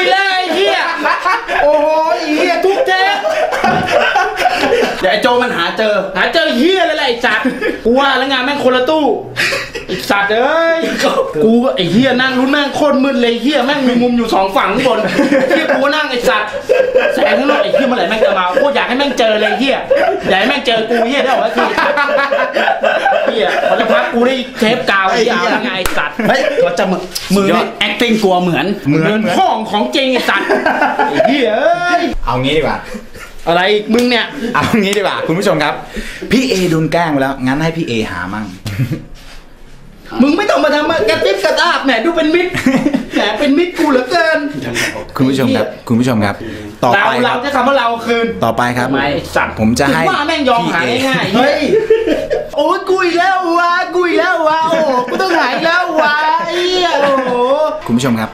ยแล้วไอ้เฮียโอ้ยเฮียทุกเทปเดี๋ยวไอ้โจมันหาเจอ หาเจอเฮียเลยแหละไอ้สัตว์กูว่าแล้วงานแม่งคนละตู้ ไอ้สัตว์เอ้ยกูก็ไอ้เฮียนั่งรุ่นแม่งโคตรมืดเลยเฮียแม่งมีมุมอยู่สองฝั่งข้างบนเฮียกูก็นั่งไอ้สัตว์แสงข้างนอกไอ้เฮียเมื่อไหร่แม่งจะมาโคตรอยากให้แม่งเจอเลยเฮียอยากให้แม่งเจอกูเฮียได้หรอวะทีเฮียพอจะพักกูได้เทปกาวไอ้เฮียเอาแล้วไงไอ้สัตว์เฮ้ยเขาจะมือมือนี่ acting กลัวเหมือนเหมือนห้องของจริงไอ้สัตว์ไอ้เฮียเอ้ยเอางี้ดีกว่าอะไรอีกมึงเนี่ย เอางี้ดีกว่าคุณผู้ชมครับ พี่เอโดนแกล้งไปแล้ว งั้นให้พี่เอหามั่ง มึงไม่ต้องมาทำกระติบกระตาบแหมดูเป็นมิตรแหมเป็นมิตรกูเหลือเกินคุณผู้ชมครับ คุณผู้ชมครับ ต่อเราไปคเรารับ จะคำว่าเราคืนต่อไปครับทำไมไอ้สัตว์ผมจะให้ถึงว่าแม่งยอมหาพี่เอง่ายๆเฮ้ยโอ้ยกูอีกแล้ววะกูอีกแล้ววะโอ้โหกูต้องหายแล้ววะไอ้เหี้ยโอ้โห คุณผู้ชมครับ